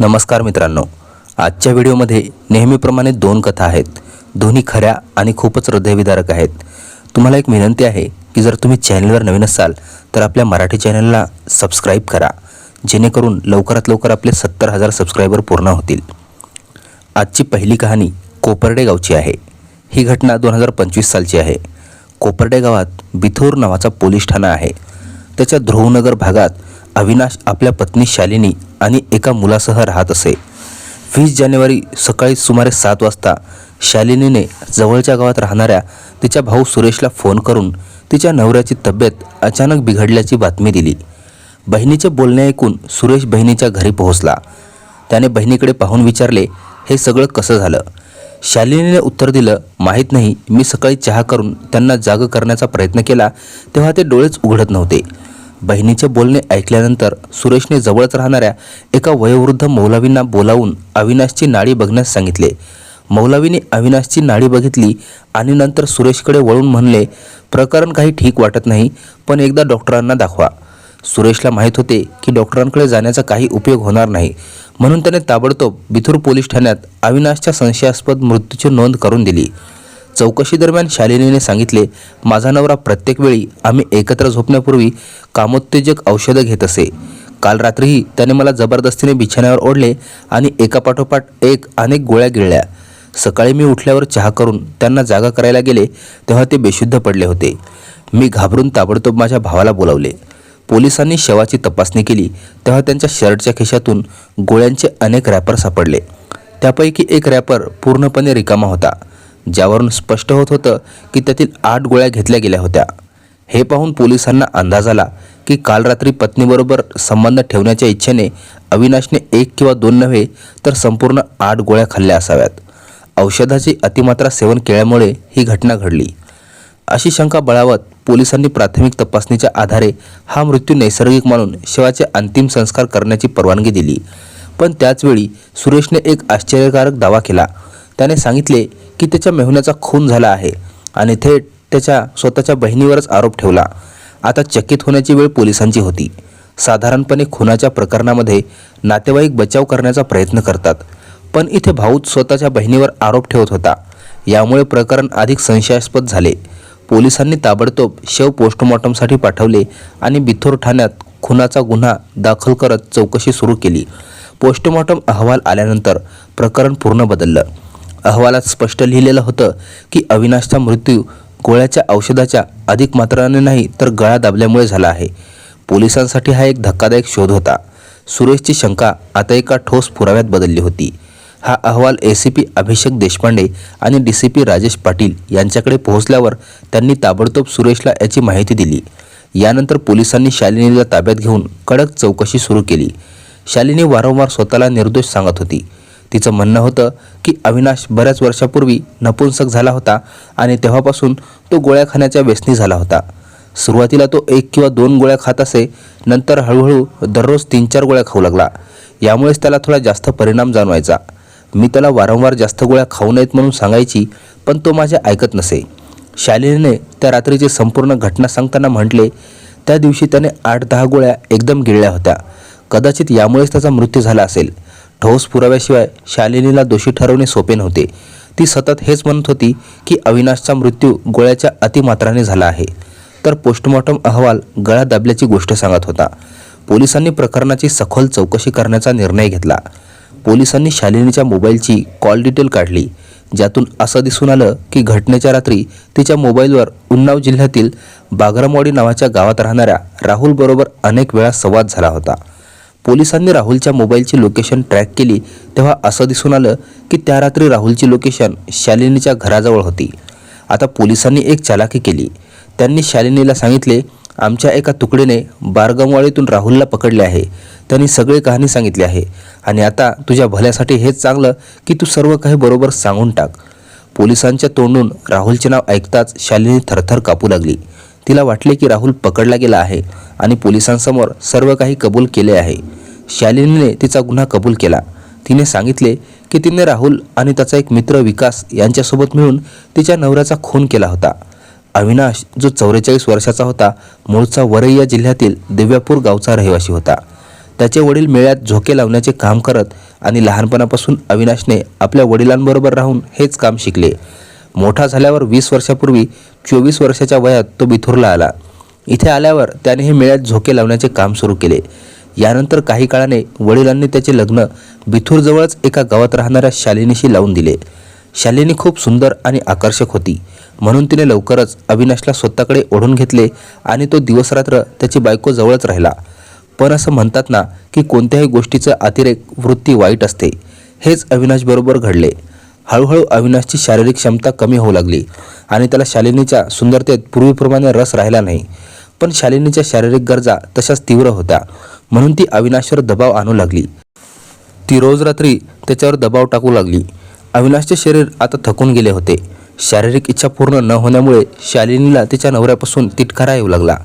नमस्कार मित्रांनो. आजच्या व्हिडिओमध्ये नेहमीप्रमाणे दोन कथा आहेत. दोन्ही खऱ्या आणि खूपच हृदयविदारक आहेत. तुम्हाला एक विनंती आहे की जर तुम्ही चॅनलवर नवीन असाल तर आपल्या मराठी चॅनलला सबस्क्राईब करा जेणेकरून लवकरात लवकर आपले सत्तर हजार सबस्क्रायबर पूर्ण होतील. आजची पहिली कहाणी कोपर्डे गावची आहे. ही घटना दोन हजार पंचवीस सालची आहे. कोपर्डे गावात बिथोर नावाचा पोलीस ठाणा आहे. त्याच्या ध्रुवनगर भागात अविनाश आपल्या पत्नी शालिनी आणि एका मुलासह राहत असे. वीस जानेवारी सकाळी सुमारे सात वाजता शालिनीने जवळच्या गावात राहणाऱ्या तिच्या भाऊ सुरेशला फोन करून तिच्या नवऱ्याची तब्येत अचानक बिघडल्याची बातमी दिली. बहिणीचे बोलणे ऐकून सुरेश बहिणीच्या घरी पोहोचला. त्याने बहिणीकडे पाहून विचारले हे सगळं कसं झालं? शालिनीने उत्तर दिलं माहीत नाही मी सकाळी चहा करून त्यांना जाग करण्याचा प्रयत्न केला तेव्हा ते डोळेच उघडत नव्हते. बहिणीचे बोलणे ऐकल्यानंतर सुरेशने जवळच राहणाऱ्या एका वयोवृद्ध मौलावींना बोलावून अविनाशची नाडी बघण्यास सांगितले. मौलावीने अविनाशची नाडी बघितली आणि नंतर सुरेशकडे वळून म्हणले प्रकरण काही ठीक वाटत नाही पण एकदा डॉक्टरांना दाखवा. सुरेशला माहीत होते की डॉक्टरांकडे जाण्याचा काही उपयोग होणार नाही. म्हणून त्याने ताबडतोब बिथूर पोलीस ठाण्यात अविनाशच्या संशयास्पद मृत्यूची नोंद करून दिली. चौकशीदरम्यान शालिनीने सांगितले माझा नवरा प्रत्येक वेळी आम्ही एकत्र झोपण्यापूर्वी कामोत्तेजक औषधं घेत असे. काल रात्रीही त्याने मला जबरदस्तीने बिछाण्यावर ओढले आणि एकापाठोपाठ एक अनेक गोळ्या गिळल्या. सकाळी मी उठल्यावर चहा करून त्यांना जागा करायला गेले तेव्हा ते बेशुद्ध पडले होते. मी घाबरून ताबडतोब माझ्या भावाला बोलावले. पोलिसांनी शवाची तपासणी केली तेव्हा त्यांच्या शर्टच्या खिशातून गोळ्यांचे अनेक रॅपर सापडले. त्यापैकी एक रॅपर पूर्णपणे रिकामा होता. ज्यावरून स्पष्ट होत होतं की त्यातील आठ गोळ्या घेतल्या गेल्या होत्या. हे पाहून पोलिसांना अंदाज आला की काल रात्री पत्नीबरोबर संबंध ठेवण्याच्या इच्छेने अविनाशने एक किंवा दोन नव्हे तर संपूर्ण आठ गोळ्या खाल्ल्या असाव्यात. औषधाची अतिमात्रा सेवन केल्यामुळे ही घटना घडली. अशी शंका बळावत पोलिसांनी प्राथमिक तपासणीच्या आधारे हा मृत्यू नैसर्गिक मानून शिवाचे अंतिम संस्कार करण्याची परवानगी दिली. पण त्याचवेळी सुरेशने एक आश्चर्यकारक दावा केला. त्याने सांगितले की त्याच्या मेहुण्याचा खून झाला आहे आणि थेट त्याच्या स्वतःच्या बहिणीवरच आरोप ठेवला. आता चकित होण्याची वेळ पोलिसांची होती. साधारणपणे खुनाच्या प्रकरणामध्ये नातेवाईक बचाव करण्याचा प्रयत्न करतात पण इथे भाऊच स्वतःच्या बहिणीवर आरोप ठेवत होता. यामुळे प्रकरण अधिक संशयास्पद झाले. पोलिसांनी ताबडतोब शव पोस्टमॉर्टमसाठी पाठवले आणि बिथोर ठाण्यात खुनाचा गुन्हा दाखल करत चौकशी सुरू केली. पोस्टमॉर्टम अहवाल आल्यानंतर प्रकरण पूर्ण बदललं. अहवालात स्पष्ट लिहिलेलं होतं की अविनाशचा मृत्यू गोळ्याच्या औषधाच्या अधिक मात्राने नाही तर गळा दाबल्यामुळे झाला आहे. पोलिसांसाठी हा एक धक्कादायक शोध होता. सुरेशची शंका आता एका ठोस पुराव्यात बदलली होती. हा अहवाल A C P Abhishek Deshpande आणि D C P Rajesh Patil यांच्याकडे पोहोचल्यावर त्यांनी ताबडतोब सुरेशला याची माहिती दिली. यानंतर पोलिसांनी शालिनीला ताब्यात घेऊन कडक चौकशी सुरू केली. शालिनी वारंवार स्वतःला निर्दोष सांगत होती. तिचं म्हणणं होतं की अविनाश बऱ्याच वर्षापूर्वी नपुंसक झाला होता आणि तेव्हापासून तो गोळ्या खाण्याच्या व्यसनी झाला होता. सुरुवातीला तो एक किंवा दोन गोळ्या खात असे नंतर हळूहळू दररोज तीन चार गोळ्या खाऊ लागला. यामुळेच त्याला थोडा जास्त परिणाम जाणवायचा. मी त्याला वारंवार जास्त गोळ्या खाऊ नयेत म्हणून सांगायची पण तो माझे ऐकत नसे. शालिनीने त्या रात्रीची संपूर्ण घटना सांगताना म्हटले त्या दिवशी त्याने आठ दहा गोळ्या एकदम गिळल्या होत्या. कदाचित यामुळेच त्याचा मृत्यू झाला असेल. ठोस पुराव्याशिवाय शालिनीला दोषी ठरवणे सोपे नव्हते. ती सतत हेच म्हणत होती की अविनाशचा मृत्यू गोळ्याच्या अतिमात्राने झाला आहे. तर पोस्टमॉर्टम अहवाल गळा दाबल्याची गोष्ट सांगत होता. पोलिसांनी प्रकरणाची सखोल चौकशी करण्याचा निर्णय घेतला. पोलिसांनी शालिनीच्या मोबाईलची कॉल डिटेल काढली. ज्यातून असं दिसून आलं की घटनेच्या रात्री तिच्या मोबाईलवर उन्नाव जिल्ह्यातील बागरामवाडी नावाच्या गावात राहणाऱ्या राहुलबरोबर अनेक वेळा संवाद झाला होता. पोलिसांनी राहुलच्या मोबाईलची लोकेशन ट्रॅक केली तेव्हा असं दिसून आलं की त्या रात्री राहुलची लोकेशन शालिनीच्या घराजवळ होती. आता पोलिसांनी एक चालाकी केली. त्यांनी शालिनीला सांगितले आमच्या एका तुकडीने बारगमवाडीतून राहुलला पकडले आहे. त्यांनी सगळी कहाणी सांगितली आहे. आणि आता तुझ्या भल्यासाठी हेच चांगलं की तू सर्व काही बरोबर सांगून टाक. पोलिसांच्या तोंडून राहुलचे नाव ऐकताच शालिनी थरथर कापू लागली. तिला वाटले की राहुल पकडला गेला आहे आणि पोलिसांसमोर सर्व काही कबूल केले आहे. शालिनीने तिचा गुन्हा कबूल केला. तिने सांगितले की तिने राहुल आणि त्याचा एक मित्र विकास यांच्यासोबत मिळून तिच्या नवऱ्याचा खून केला होता. अविनाश जो चौवेचाळीस वर्षाचा होता मूळचा वरैया जिल्ह्यातील दिव्यापूर गावचा रहिवासी होता. त्याचे वडील मेळ्यात झोके लावण्याचे काम करत आणि लहानपणापासून अविनाशने आपल्या वडिलांबरोबर राहून हेच काम शिकले. मोठा झाल्यावर वीस वर्षापूर्वी चोवीस वर्षाच्या वयात तो बिथूरला आला. इथे आल्यावर त्याने हे मेळ्यात झोके लावण्याचे काम सुरू केले. यानंतर काही काळाने वडिलांनी त्याचे लग्न बिथूरजवळच एका गावात राहणाऱ्या शालिनीशी लावून दिले. शालिनी खूप सुंदर आणि आकर्षक होती. म्हणून तिने लवकरच अविनाशला स्वतःकडे ओढून घेतले आणि तो दिवसरात्र त्याची बायको जवळच राहिला. पण असं म्हणतात ना की कोणत्याही गोष्टीचं अतिरेक वृत्ती वाईट असते. हेच अविनाशबरोबर घडले. हळूहळू अविनाशची शारीरिक क्षमता कमी होऊ लागली आणि त्याला शालिनीच्या सुंदरतेत पूर्वीप्रमाणे रस राहिला नाही. पण शालिनीच्या शारीरिक गरजा तशाच तीव्र होत्या. म्हणून ती अविनाशवर दबाव आणू लागली. ती रोज रात्री त्याच्यावर दबाव टाकू लागली. अविनाशचे शरीर आता थकून गेले होते. शारीरिक इच्छा पूर्ण न होण्यामुळे शालिनीला तिच्या नवऱ्यापासून तिटकारा येऊ लागला.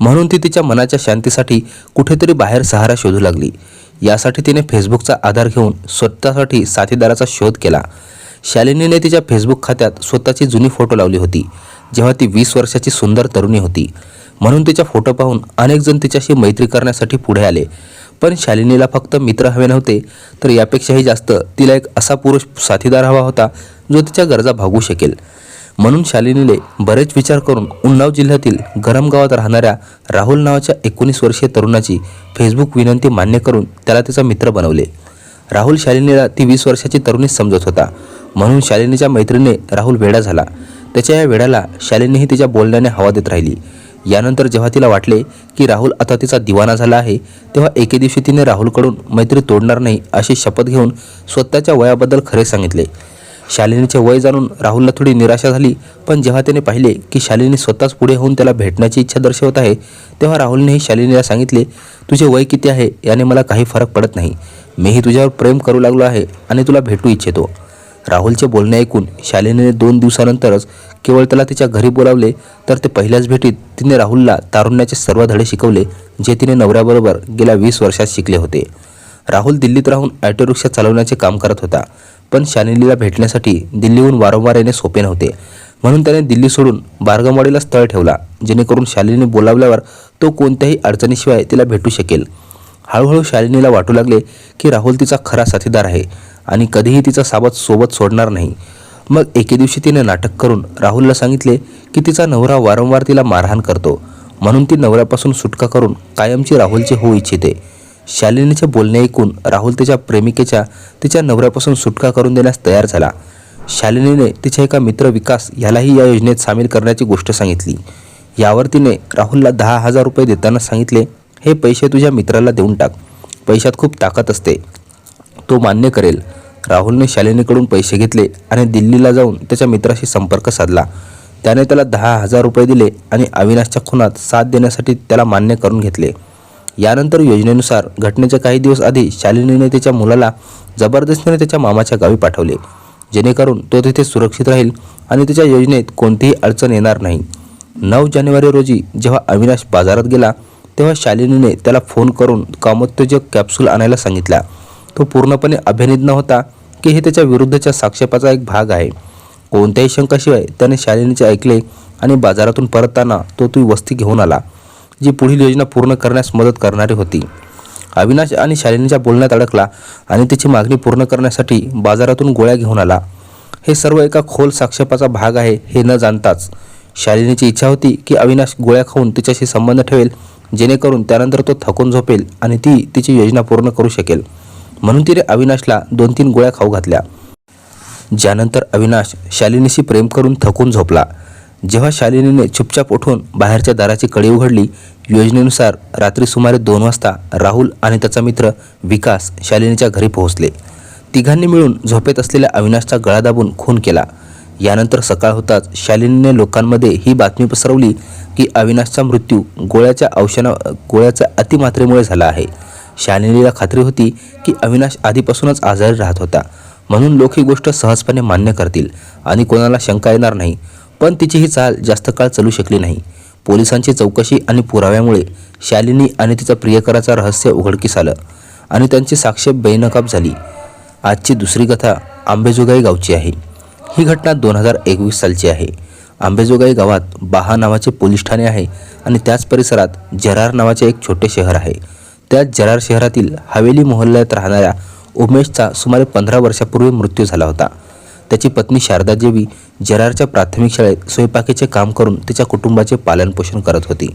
म्हणून ती तिच्या मनाच्या शांतीसाठी कुठेतरी बाहेर सहारा शोधू लागली. यासाठी तिने फेसबुकचा आधार घेऊन स्वतःसाठी साथीदाराचा शोध केला. शालिनीने तिच्या फेसबुक खात्यात स्वतःची जुनी फोटो लावली होती जेव्हा ती वीस वर्षाची सुंदर तरुणी होती. म्हणून तिचा फोटो पाहून अनेकजण तिच्याशी मैत्री करण्यासाठी पुढे आले. पण शालिनीला फक्त मित्र हवे नव्हते तर यापेक्षाही जास्त तिला एक असा पुरुष साथीदार हवा होता जो तिच्या गरजा भागू शकेल. म्हणून शालिनीने बरेच विचार करून उन्नाव जिल्ह्यातील गरम गावात राहणाऱ्या राहुल नावाच्या एकोणीस वर्षीय तरुणाची फेसबुक विनंती मान्य करून त्याला तिचा मित्र बनवले. राहुल शालिनीला ती वीस वर्षाची तरुणीच समजत होता. म्हणून शालिनीच्या मैत्रिणीने राहुल वेडा झाला. त्याच्या या वेड्याला शालिनीही तिच्या बोलण्याने हवा देत राहिली. यानंतर जेव्हा तिला वाटले की राहुल आता तिचा दिवाना झाला आहे तेव्हा एके दिवशी तिने राहुलकडून मैत्री तोडणार नाही अशी शपथ घेऊन स्वतःच्या वयाबद्दल खरे सांगितले. शालिनीचे वय जाणून राहुलला थोडी निराशा झाली पण जेव्हा त्याने पाहिले की शालिनी स्वतःच पुढे होऊन त्याला भेटण्याची इच्छा दर्शवत आहे तेव्हा राहुलनेही शालिनीला सांगितले तुझे वय किती आहे? याने मला काही फरक पडत नाही. मीही तुझ्यावर प्रेम करू लागलो आहे आणि तुला भेटू इच्छितो. राहुलचे बोलणे ऐकून शालिनीने दोन दिवसानंतरच केवळ त्याला तिच्या घरी बोलावले तर ते पहिल्याच भेटीत तिने राहुलला तारुण्याचे सर्व धडे शिकवले जे तिने नवऱ्याबरोबर गेल्या वीस वर्षात शिकले होते. राहुल दिल्लीत राहून ॲटो रिक्षा चालवण्याचे काम करत होता पण शालिनीला भेटण्यासाठी दिल्लीहून वारंवार येणे सोपे नव्हते. म्हणून त्याने दिल्ली सोडून बारगमवाडीला स्थळ ठेवला जेणेकरून शालिनी बोलावल्यावर तो कोणत्याही अडचणीशिवाय तिला भेटू शकेल. हळूहळू शालिनीला वाटू लागले की राहुल तिचा खरा साथीदार आहे. आणि कधीही तिचा साबत सोबत सोडणार नाही. मग एके दिवशी तिने नाटक करून राहुलला सांगितले की तिचा नवरा वारंवार तिला मारहाण करतो. म्हणून ती नवऱ्यापासून सुटका करून कायमची राहुलची होऊ इच्छिते. शालिनीचे बोलणे ऐकून राहुल तिच्या प्रेमिकेच्या तिच्या नवऱ्यापासून सुटका करून देण्यास तयार झाला. शालिनीने तिच्या एका मित्र विकास यालाही या योजनेत सामील करण्याची गोष्ट सांगितली. यावर तिने राहुलला दहा हजार रुपये देताना सांगितले हे पैसे तुझ्या मित्राला देऊन टाक. पैशात खूप ताकद असते. तो मान्य करेल. राहुलने शालिनीकडून पैसे घेतले आणि दिल्लीला जाऊन त्याच्या मित्राशी संपर्क साधला. त्याने त्याला दहा हजार रुपये दिले आणि अविनाशच्या खुनात साथ देण्यासाठी त्याला मान्य करून घेतले. यानंतर योजनेनुसार घटनेच्या काही दिवस आधी शालिनीने त्याच्या मुलाला जबरदस्तीने त्याच्या मामाच्या गावी पाठवले. जेणेकरून तो तिथे सुरक्षित राहील आणि त्याच्या योजनेत कोणतीही अडचण येणार नाही. नऊ जानेवारी रोजी जेव्हा अविनाश बाजारात गेला तेव्हा शालिनीने त्याला फोन करून कामोत्तेजक कॅप्सूल आणायला सांगितला. तो पूर्णपणे अभिनित न होता की हे त्याच्या विरुद्धच्या साक्षेपाचा एक भाग आहे. कोणत्याही शंकाशिवाय त्याने शालिनीचे ऐकले आणि बाजारातून परतताना तो ती वस्ती घेऊन आला जी पुढील योजना पूर्ण करण्यास मदत करणारी होती. अविनाश आणि शालिनीच्या बोलण्यात अडकला आणि तिची मागणी पूर्ण करण्यासाठी बाजारातून गोळ्या घेऊन आला. हे सर्व एका खोल साक्षेपाचा भाग आहे हे न जाणताच. शालिनीची इच्छा होती की अविनाश गोळ्या खाऊन तिच्याशी संबंध ठेवेल जेणेकरून त्यानंतर तो थकून झोपेल आणि ती तिची योजना पूर्ण करू शकेल. म्हणून तिने अविनाशला दोन तीन गोळ्या खाऊ घातल्या. ज्यानंतर अविनाश शालिनीशी प्रेम करून थकून झोपला. जेव्हा शालिनीने चुपचाप उठून बाहेरच्या दाराची कडी उघडली योजनेनुसार रात्री सुमारे दोन वाजता राहुल आणि त्याचा मित्र विकास शालिनीच्या घरी पोहोचले. तिघांनी मिळून झोपेत असलेल्या अविनाशचा गळा दाबून खून केला. यानंतर सकाळ होताच शालिनीने लोकांमध्ये ही बातमी पसरवली की अविनाशचा मृत्यू गोळ्याच्या औषधा गोळ्याच्या अतिमात्रेमुळे झाला आहे. शालिनीला खात्री होती की अविनाश आधीपासूनच आजारी राहत होता. म्हणून लोक ही गोष्ट सहजपणे मान्य करतील आणि कोणाला शंका येणार नाही. पण तिची ही चाल जास्त काळ चालू शकली नाही. पोलिसांची चौकशी आणि पुराव्यामुळे शालिनी आणि तिचा प्रियकराचा रहस्य उघडकीस आलं आणि त्यांची साक्ष बेनकाब झाली. आजची दुसरी कथा आंबेजोगाई गावची आहे. ही घटना दोन हजार एकवीस सालची आहे. आंबेजोगाई गावात बाहा नावाचे पोलीस ठाणे आहे आणि त्याच परिसरात जरार नावाचे एक छोटे शहर आहे. त्यात जरार शहरातील हवेली मोहल्ल्यात राहणाऱ्या उमेशचा सुमारे पंधरा वर्षापूर्वी मृत्यू झाला होता. त्याची पत्नी शारदा देवी जरारच्या प्राथमिक शाळेत स्वयंपाकीचे काम करून तिच्या कुटुंबाचे पालनपोषण करत होती.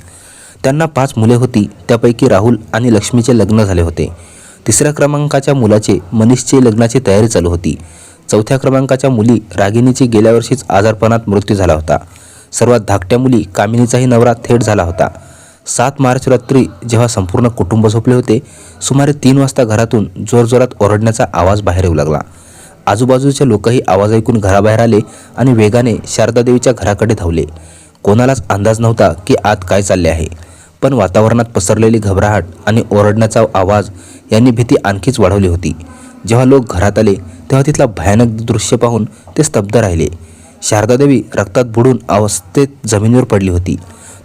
त्यांना पाच मुले होती त्यापैकी राहुल आणि लक्ष्मीचे लग्न झाले होते. तिसऱ्या क्रमांकाच्या मुलाचे मनीषचे लग्नाची तयारी चालू होती. चौथ्या क्रमांकाच्या मुली रागिणीची गेल्या वर्षीच आजारपणात मृत्यू झाला होता. सर्वात धाकट्या मुली कामिनीचाही नवरा थेट झाला होता. सात मार्च रात्री जेव्हा संपूर्ण कुटुंब झोपले होते सुमारे तीन वाजता घरातून जोरजोरात ओरडण्याचा आवाज बाहेर येऊ लागला. आजूबाजूचे लोकही आवाज ऐकून घराबाहेर आले आणि वेगाने शारदादेवीच्या घराकडे धावले. कोणालाच अंदाज नव्हता की आत काय चालले आहे. पण वातावरणात पसरलेली घबराहट आणि ओरडण्याचा आवाज यांनी भीती आणखीच वाढवली होती. जेव्हा लोक घरात आले तेव्हा तिथला भयानक दृश्य पाहून ते स्तब्ध राहिले. शारदादेवी रक्तात बुडून अवस्थेत जमिनीवर पडली होती.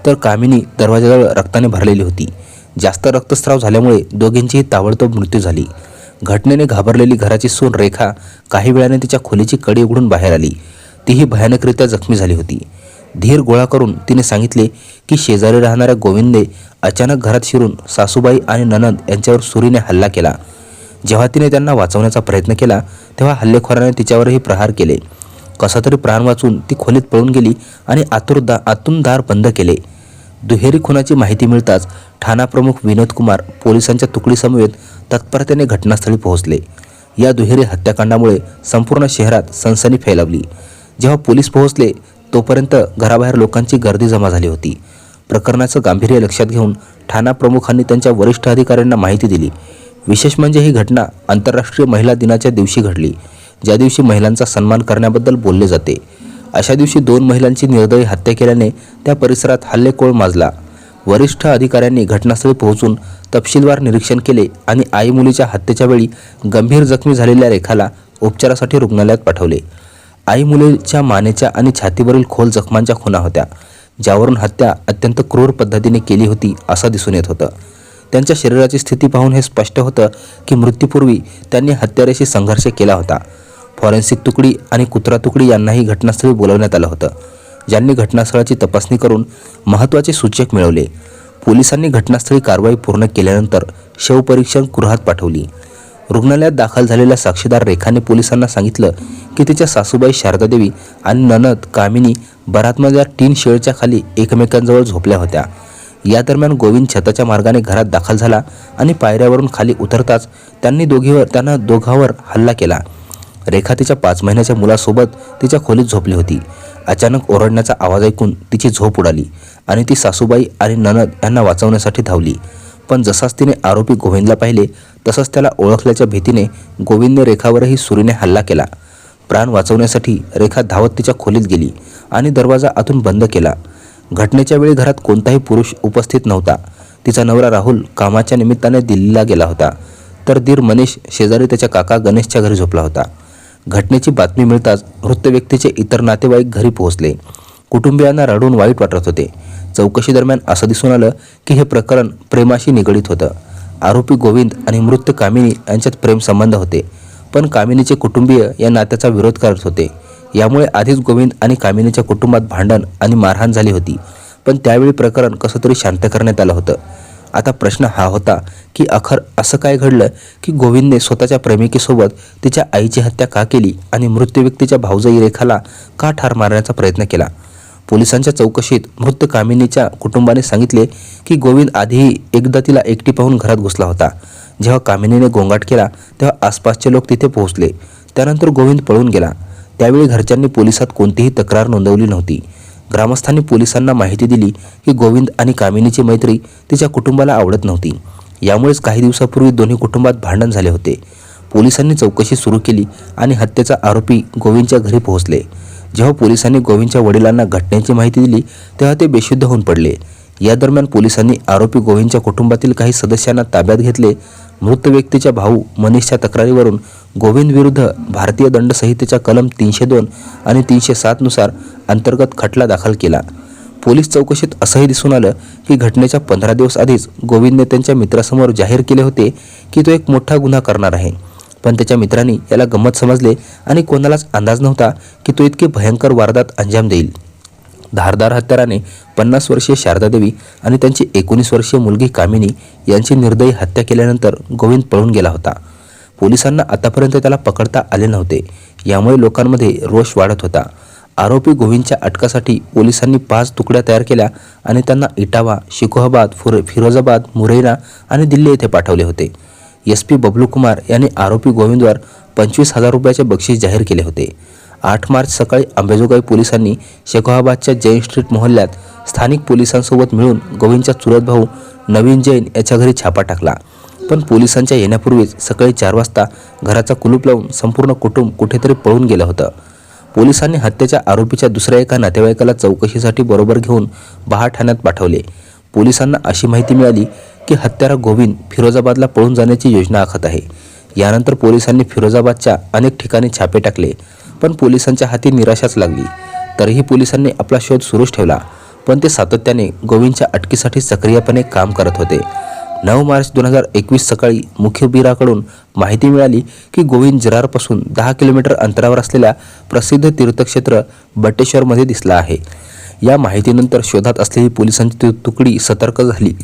तर कामिनी दरवाजाजवळ रक्ताने भरलेली होती. जास्त रक्तस्राव झाल्यामुळे दोघींचीही ताबडतोब मृत्यू झाली. घटनेने घाबरलेली घराची सून रेखा काही वेळाने तिच्या खोलीची कडी उघडून बाहेर आली. तीही भयानकरित्या जखमी झाली होती. धीर गोळा करून तिने सांगितले की शेजारी राहणाऱ्या गोविंदे अचानक घरात शिरून सासूबाई आणि ननंद यांच्यावर सुरीने हल्ला केला. जेव्हा तिने त्यांना वाचवण्याचा प्रयत्न केला तेव्हा हल्लेखोराने तिच्यावरही प्रहार केले. कसा तरी प्राण वाचून ती खोलीत पळून गेली आणि आतुरदा आतून दार बंद केले. दुहेरी खुनाची माहिती मिळताच ठाणा प्रमुख विनोद कुमार पोलिसांच्या तुकडीसमवेत तत्परतेने घटनास्थळी पोहोचले. या दुहेरी हत्याकांडामुळे संपूर्ण शहरात सनसनी फैलावली. जेव्हा पोलीस पोहोचले तोपर्यंत घराबाहेर लोकांची गर्दी जमा झाली होती. प्रकरणाचं गांभीर्य लक्षात घेऊन ठाणा प्रमुखांनी त्यांच्या वरिष्ठ अधिकाऱ्यांना माहिती दिली. विशेष म्हणजे ही घटना आंतरराष्ट्रीय महिला दिनाच्या दिवशी घडली. ज्या दिवशी महिलांचा सन्मान करण्याबद्दल बोलले जाते. अशा दिवशी दोन महिलांची निर्दयी हत्या केल्याने त्या परिसरात हल्लेखोळ माजला. वरिष्ठ अधिकाऱ्यांनी घटनास्थळी पोहोचून तपशीलवार निरीक्षण केले आणि आई मुलीच्या हत्येच्या वेळी गंभीर जखमी झालेल्या रेखाला उपचारासाठी रुग्णालयात पाठवले. आई मुलीच्या मानेच्या आणि छातीवरील खोल जखमांच्या खुणा होत्या ज्यावरून हत्या अत्यंत क्रूर पद्धतीने केली होती असं दिसून येत होतं. त्यांच्या शरीराची स्थिती पाहून हे स्पष्ट होतं की मृत्यूपूर्वी त्यांनी हत्यारेशी संघर्ष केला होता. फॉरेन्सिक तुकडी आणि कुत्रा तुकडी यांनाही घटनास्थळी बोलवण्यात आलं होतं. ज्यांनी घटनास्थळाची तपासणी करून महत्त्वाचे सूचक मिळवले. पोलिसांनी घटनास्थळी कारवाई पूर्ण केल्यानंतर शवपरीक्षण गृहात पाठवली. रुग्णालयात दाखल झालेल्या साक्षीदार रेखाने पोलिसांना सांगितलं की तिच्या सासूबाई शारदादेवी आणि ननद कामिनी बरातमधल्या टीन शेळच्या खाली एकमेकांजवळ झोपल्या होत्या. या दरम्यान गोविंद छताच्या मार्गाने घरात दाखल झाला आणि पायऱ्यावरून खाली उतरताच त्यांनी दोघीवर त्यांना दोघांवर हल्ला केला. रेखा तिच्या पाच महिन्याच्या मुलासोबत तिच्या खोलीत झोपली होती. अचानक ओरडण्याचा आवाज ऐकून तिची झोप उडाली आणि ती सासूबाई आणि ननद यांना वाचवण्यासाठी धावली. पण जसाच तिने आरोपी गोविंदला पाहिले तसंच त्याला ओळखल्याच्या भीतीने गोविंदने रेखावरही सुरीने हल्ला केला. प्राण वाचवण्यासाठी रेखा धावत तिच्या खोलीत गेली आणि दरवाजा आतून बंद केला. घटनेच्या वेळी घरात कोणताही पुरुष उपस्थित नव्हता. तिचा नवरा राहुल कामाच्या निमित्ताने दिल्लीला गेला होता. तर दीर मनीष शेजारी त्याच्या काका गणेशच्या घरी झोपला होता. घटनेची बातमी मिळताच मृत व्यक्तीचे इतर नातेवाईक घरी पोहोचले. कुटुंबियांना रडून वाईट वाटत होते. चौकशी दरम्यान असं दिसून आलं की हे प्रकरण प्रेमाशी निगडीत होतं. आरोपी गोविंद आणि मृत कामिनी यांच्यात प्रेमसंबंध होते. पण कामिनीचे कुटुंबीय या नात्याचा विरोध करत होते. यामुळे आधीच गोविंद आणि कामिनीच्या कुटुंबात भांडण आणि मारहाण झाली होती. पण त्यावेळी प्रकरण कसं तरी शांत करण्यात आलं होतं. आता प्रश्न हा होता की अखर असं काय घडलं की गोविंदने स्वतःच्या प्रेमिकेसोबत तिच्या आईची हत्या का केली आणि मृत्यू व्यक्तीच्या भाऊजाई रेखाला का ठार मारण्याचा प्रयत्न केला? पोलिसांच्या चौकशीत मृत कामिनीच्या कुटुंबाने सांगितले की गोविंद आधीही एकदा तिला एकटी पाहून घरात घुसला होता. जेव्हा कामिनीने गोंगाट केला तेव्हा आसपासचे लोक तिथे पोहोचले. त्यानंतर गोविंद पळून गेला. त्यावेळी घरच्यांनी पोलिसात कोणतीही तक्रार नोंदवली नव्हती. ग्रामस्थांनी पोलिसांना माहिती दिली की गोविंद आणि कामिनीची मैत्री तिच्या कुटुंबाला आवडत नव्हती. यामुळेच काही दिवसापूर्वी दोन्ही कुटुंबात भांडण झाले होते. पोलिसांनी चौकशी सुरू केली आणि हत्येचा आरोपी गोविंदच्या घरी पोहोचले. जेव्हा पोलिसांनी गोविंदच्या वडिलांना घटनेची माहिती दिली तेव्हा ते बेशुद्ध होऊन पडले. या दरम्यान पोलिसांनी आरोपी गोविंदच्या कुटुंबातील काही सदस्यांना ताब्यात घेतले. मृत व्यक्तीच्या भाऊ मनीषच्या तक्रारीवरून गोविंद विरुद्ध भारतीय दंड संहितेच्या कलम तीनशे दोन आणि तीनशे सातनुसार अंतर्गत खटला दाखल केला. पोलीस चौकशीत असंही दिसून आलं की घटनेच्या पंधरा दिवस आधीच गोविंदने त्यांच्या मित्रासमोर जाहीर केले होते की तो एक मोठा गुन्हा करणार आहे. पण त्याच्या मित्रांनी याला गंमत समजले आणि कोणालाच अंदाज नव्हता की तो इतके भयंकर वारदात अंजाम देईल. धारदार हत्याराने पन्नास वर्षीय शारदादेवी आणि त्यांची एकोणीस वर्षीय मुलगी कामिनी यांची निर्दयी हत्या केल्यानंतर गोविंद पळून गेला होता. पोलिसांना आतापर्यंत त्याला पकडता आले नव्हते. यामुळे लोकांमध्ये रोष वाढत होता. आरोपी गोविंदच्या अटकासाठी पोलिसांनी पाच तुकड्या तयार केल्या आणि त्यांना इटावा शिकोहाबाद फुर फिरोजाबाद मुरैना आणि दिल्ली येथे पाठवले होते. एस पी बबलू कुमार यांनी आरोपी गोविंदवर पंचवीस हजार रुपयाचे बक्षीस जाहीर केले होते. आठ मार्च सकाळी अंबेजोगाई पोलिसांनी शेखोहाबादच्या जैन स्ट्रीट मोहल्ल्यात स्थानिक पोलिसांसोबत मिळून गोविंदचा चुरत भाऊ नवीन जैन याच्या घरी छापा टाकला. पण पोलिसांच्या येण्यापूर्वीच सकाळी चार वाजता घराचा कुलूप लावून संपूर्ण कुटुंब कुठेतरी पळून गेलं होतं. पोलिसांनी हत्येच्या आरोपीच्या दुसऱ्या एका नातेवाईकाला चौकशीसाठी बरोबर घेऊन बहा ठाण्यात पाठवले. पोलिसांना अशी माहिती मिळाली की हत्यारा गोविंद फिरोजाबादला पळून जाण्याची योजना आखत आहे. यानंतर पोलिसांनी फिरोजाबादच्या अनेक ठिकाणी छापे टाकले. पण पोलिसांच्या हाती निराशाच लागली. तरीही पोलिसांनी आपला शोध सुरूच ठेवला पण ते सातत्याने गोविंदच्या अटकीसाठी सक्रियपणे काम करत होते. नऊ मार्च दोन हजार एकवीस सकाळी मुख्यबीराकडून माहिती मिळाली की गोविंद जरारपासून दहा किलोमीटर अंतरावर असलेल्या प्रसिद्ध तीर्थक्षेत्र बटेश्वरमध्ये दिसला आहे. या माहितीनंतर शोधात असलेली पोलिसांची तुकडी सतर्क झाली.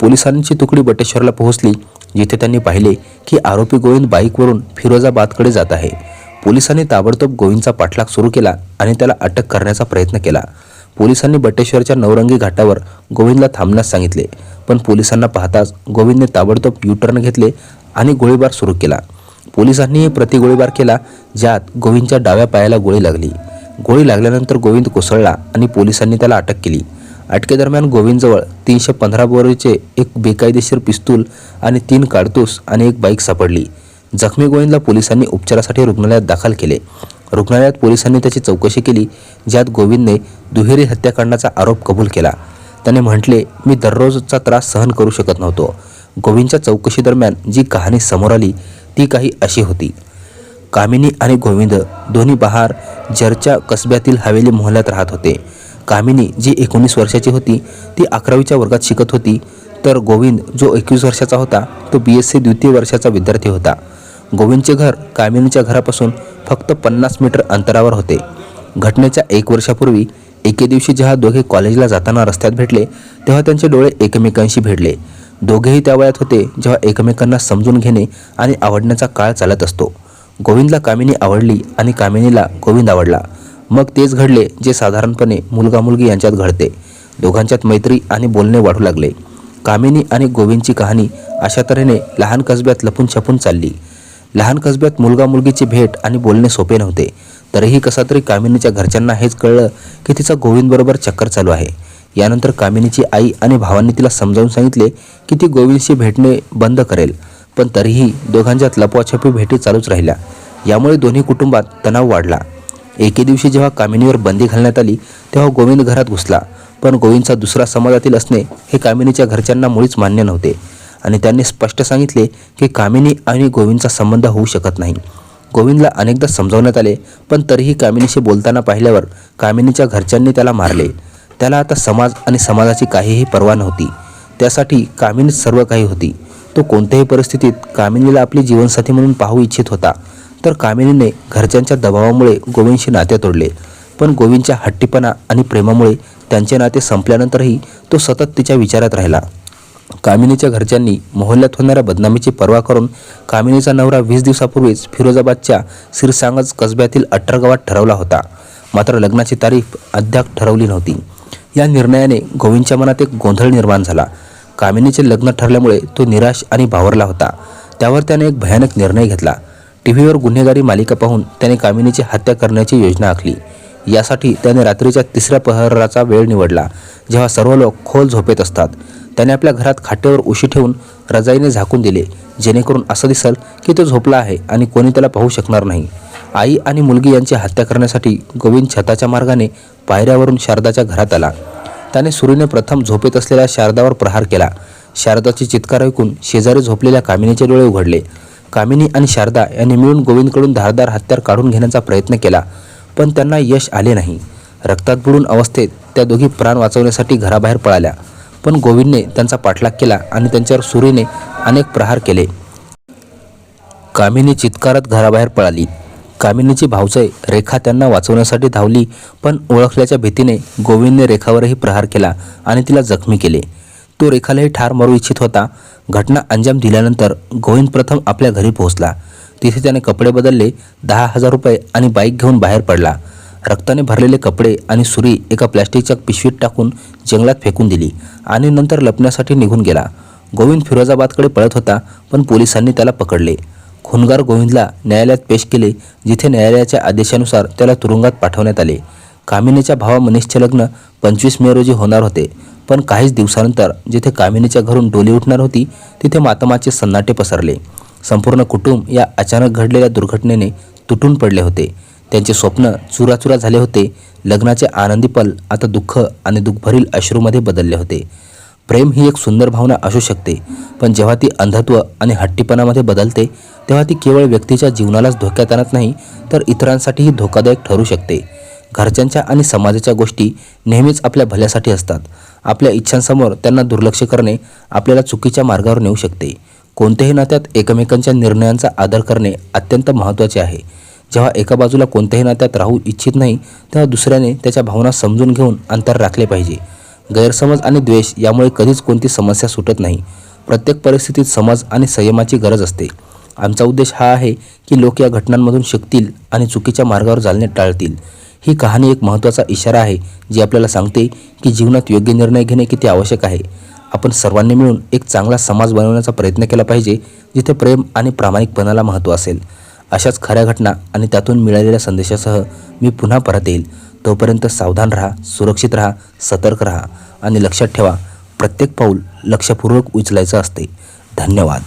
पोलिसांची तुकडी बटेश्वरला पोहोचली जिथे त्यांनी पाहिले की आरोपी गोविंद बाईकवरून फिरोजाबादकडे जात आहे. पोलिसांनी ताबडतोब गोविंदचा पाठलाग सुरू केला आणि त्याला अटक करण्याचा प्रयत्न केला. पोलिसांनी बटेश्वरच्या नवरंगी घाटावर गोविंदला थांबण्यास सांगितले पण पोलिसांना पाहताच गोविंदने ताबडतोब युटर्न घेतले आणि गोळीबार सुरू केला. पोलिसांनीही प्रतिगोळीबार केला ज्यात गोविंदच्या डाव्या पायाला गोळी लागली. गोळी लागल्यानंतर गोविंद कोसळला आणि पोलिसांनी त्याला अटक केली. अटकेदरम्यान गोविंदजवळ तीनशे पंधरा बोरीचे एक बेकायदेशीर पिस्तूल आणि तीन काडतूस आणि एक बाईक सापडली. जखमी गोविंदला पोलिसांनी उपचारासाठी रुग्णालयात दाखल केले. रुग्णालयात पोलिसांनी त्याची चौकशी केली ज्यात गोविंदने दुहेरी हत्याकांडाचा आरोप कबूल केला. त्याने म्हटले मी दररोजचा त्रास सहन करू शकत नव्हतो. गोविंदच्या चौकशीदरम्यान जी कहाणी समोर आली ती काही अशी होती. कामिनी आणि गोविंद दोन्ही बहार जरच्या कसब्यातील हवेली मोहल्यात राहत होते. कामिनी जी एकोणीस वर्षाची होती ती अकरावीच्या वर्गात शिकत होती. तर गोविंद जो एकवीस वर्षाचा होता तो बी एस सी द्वितीय वर्षाचा विद्यार्थी होता. गोविंदचे घर कामिनीच्या घरापासून फक्त पन्नास मीटर अंतरावर होते. घटनेच्या एक वर्षापूर्वी एके दिवशी जेव्हा दोघे कॉलेजला जाताना रस्त्यात भेटले तेव्हा त्यांचे डोळे एकमेकांशी भिडले. दोघेही त्या वयात होते जेव्हा एकमेकांना समजून घेणे आणि आवडण्याचा काळ चालत असतो. गोविंदला कामिनी आवडली आणि कामिनीला गोविंद आवडला. मग तेच घडले जे साधारणपणे मुलगा मुलगी यांच्यात घडते. दोघांच्यात मैत्री आणि बोलणे वाढू लागले. कामिनी आणि गोविंदची कहाणी अशा तऱ्हेने लहान कसब्यात लपून छपून चालली. लहान कसब्यात मुलगा मुलगीची भेट आणि बोलणे सोपे नव्हते. तरीही कसा तरी कामिनीच्या घरच्यांना हेच कळलं की तिचा गोविंदबरोबर चक्कर चालू आहे. यानंतर कामिनीची आई आणि भावांनी तिला समजावून सांगितले की ती गोविंदशी भेटणे बंद करेल पण तरीही दोघांच्यात लपवाछपी भेटी चालूच राहिल्या. यामुळे दोन्ही कुटुंबात तणाव वाढला. एके दिवशी जेव्हा कामिनीवर बंदी घालण्यात आली तेव्हा गोविंद घरात घुसला. पण गोविंदचा दुसरा समाजातील असणे हे कामिनीच्या घरच्यांना मुळीच मान्य नव्हते. आणि त्यांनी स्पष्ट सांगितले की कामिनी आणि गोविंदचा संबंध होऊ शकत नाही. गोविंदला अनेकदा समजावण्यात आले पण तरीही कामिनीशी बोलताना पाहिल्यावर कामिनीच्या घरच्यांनी त्याला मारले. त्याला आता समाज आणि समाजाची काहीही पर्वा नव्हती. त्यासाठी कामिनीच सर्व काही होती. तो कोणत्याही परिस्थितीत कामिनीला आपली जीवनसाथी म्हणून पाहू इच्छित होता. तर कामिनीने घरच्यांच्या दबावामुळे गोविंदशी नाते तोडले. पण गोविंदच्या हट्टीपणा आणि प्रेमामुळे त्यांचे नाते संपल्यानंतरही तो सतत तिच्या विचारात राहिला. कामिनीच्या घरच्यांनी मोहल्ल्यात होणाऱ्या बदनामीची पर्वा करून कामिनीचा नवरा वीस दिवसापूर्वीच फिरोजाबादच्या सिरसांगज कसब्यातील अठरा गावात ठरवला होता. मात्र लग्नाची तारीख अद्याप ठरवली नव्हती. या निर्णयाने गोविंदच्या मनात एक गोंधळ निर्माण झाला. कामिनीचे लग्न ठरल्यामुळे तो निराश आणि भावरला होता. त्यावर त्याने एक भयानक निर्णय घेतला. टी व्हीवर गुन्हेगारी मालिका पाहून त्याने कामिनीची हत्या करण्याची योजना आखली. यासाठी त्याने रात्रीच्या तिसऱ्या प्रहराचा वेळ निवडला जेव्हा सर्व लोक खोल झोपेत असतात. त्याने आपल्या घरात खाटेवर उशी ठेवून रजाईने झाकून दिले जेणेकरून असं दिसल की तो झोपला आहे आणि कोणी त्याला पाहू शकणार नाही. आई आणि मुलगी यांची हत्या करण्यासाठी गोविंद छताच्या मार्गाने पायऱ्यावरून शारदाच्या घरात आला. त्याने सुरीने प्रथम झोपेत असलेल्या शारदावर प्रहार केला. शारदाची चित्कार ऐकून शेजारी झोपलेल्या कामिनीचे डोळे उघडले. कामिनी आणि शारदा यांनी मिळून गोविंदकडून धारदार हत्यार काढून घेण्याचा प्रयत्न केला. पण त्यांना यश आले नाही. रक्तात बुडून अवस्थेत त्या दोघी प्राण वाचवण्यासाठी घराबाहेर पळाल्या. पण गोविंदने त्यांचा पाठलाग केला आणि त्यांच्यावर सुरीने अनेक प्रहार केले. कामिनी चित्कारत घराबाहेर पळाली. कामिनीची भावचय रेखा त्यांना वाचवण्यासाठी धावली पण ओळखल्याच्या भीतीने गोविंदने रेखावरही प्रहार केला आणि तिला जखमी केले. तो रेखालाही ठार मारू इच्छित होता. घटना अंजाम दिल्यानंतर गोविंद प्रथम आपल्या घरी पोहोचला. तिथे त्याने कपडे बदलले दहा हजार रुपये आणि बाईक घेऊन बाहेर पडला. रक्ताने भरलेले कपडे आणि सुरी एका प्लॅस्टिकच्या पिशवीत टाकून जंगलात फेकून दिली आणि नंतर लपण्यासाठी निघून गेला. गोविंद फिरोजाबादकडे पळत होता पण पोलिसांनी त्याला पकडले. खुनगार गोविंदला न्यायालयात पेश केले जिथे न्यायालयाच्या आदेशानुसार त्याला तुरुंगात पाठवण्यात आले. कामिनीच्या भावा मनीषचे लग्न पंचवीस मे रोजी होणार होते पण काहीच दिवसानंतर जिथे कामिनीच्या घरून डोली उठणार होती तिथे मातमाचे सन्नाटे पसरले. संपूर्ण कुटुंब या अचानक घडलेल्या दुर्घटनेने तुटून पडले होते. त्यांचे स्वप्न चुराचुरा झाले होते. लग्नाचे आनंदी पल आता दुःख आणि दुःखभरील अश्रूमध्ये बदलले होते. प्रेम ही एक सुंदर भावना असू शकते पण जेव्हा ती अंधत्व आणि हट्टीपणामध्ये बदलते तेव्हा ती केवळ व्यक्तीच्या जीवनालाच धोक्यात आणत नाही तर इतरांसाठीही धोकादायक ठरू शकते. घरच्यांच्या आणि समाजाच्या गोष्टी नेहमीच आपल्या भल्यासाठी असतात. आपल्या इच्छांसमोर त्यांना दुर्लक्ष करणे आपल्याला चुकीच्या मार्गावर नेऊ शकते. कोणत्याही नात्यात एकमेकांच्या निर्णयांचा आदर करणे अत्यंत महत्त्वाचे आहे. जेव्हा एका बाजूला कोणत्याही नात्यात राहू इच्छित नाही तेव्हा दुसऱ्याने त्याच्या भावना समजून घेऊन अंतर राखले पाहिजे. गैरसमज आणि द्वेष यामुळे कधीच कोणती समस्या सुटत नाही. प्रत्येक परिस्थितीत समज आणि संयमाची गरज असते. आमचा उद्देश हा आहे की लोक या घटनांमधून शिकतील आणि चुकीच्या मार्गावर चालणे टाळतील. ही कहाणी एक महत्त्वाचा इशारा आहे जी आपल्याला सांगते की जीवनात योग्य निर्णय घेणे किती आवश्यक आहे. आपण सर्वांनी मिळून एक चांगला समाज बनवण्याचा प्रयत्न केला पाहिजे जिथे प्रेम आणि प्रामाणिकपणाला महत्त्व असेल. अशाच खऱ्या घटना आणि त्यातून मिळालेल्या संदेशासह मी पुन्हा परत येईल. तोपर्यंत सावधान राहा सुरक्षित राहा सतर्क राहा आणि लक्षात ठेवा प्रत्येक पाऊल लक्षपूर्वक उचलायचं असते. धन्यवाद.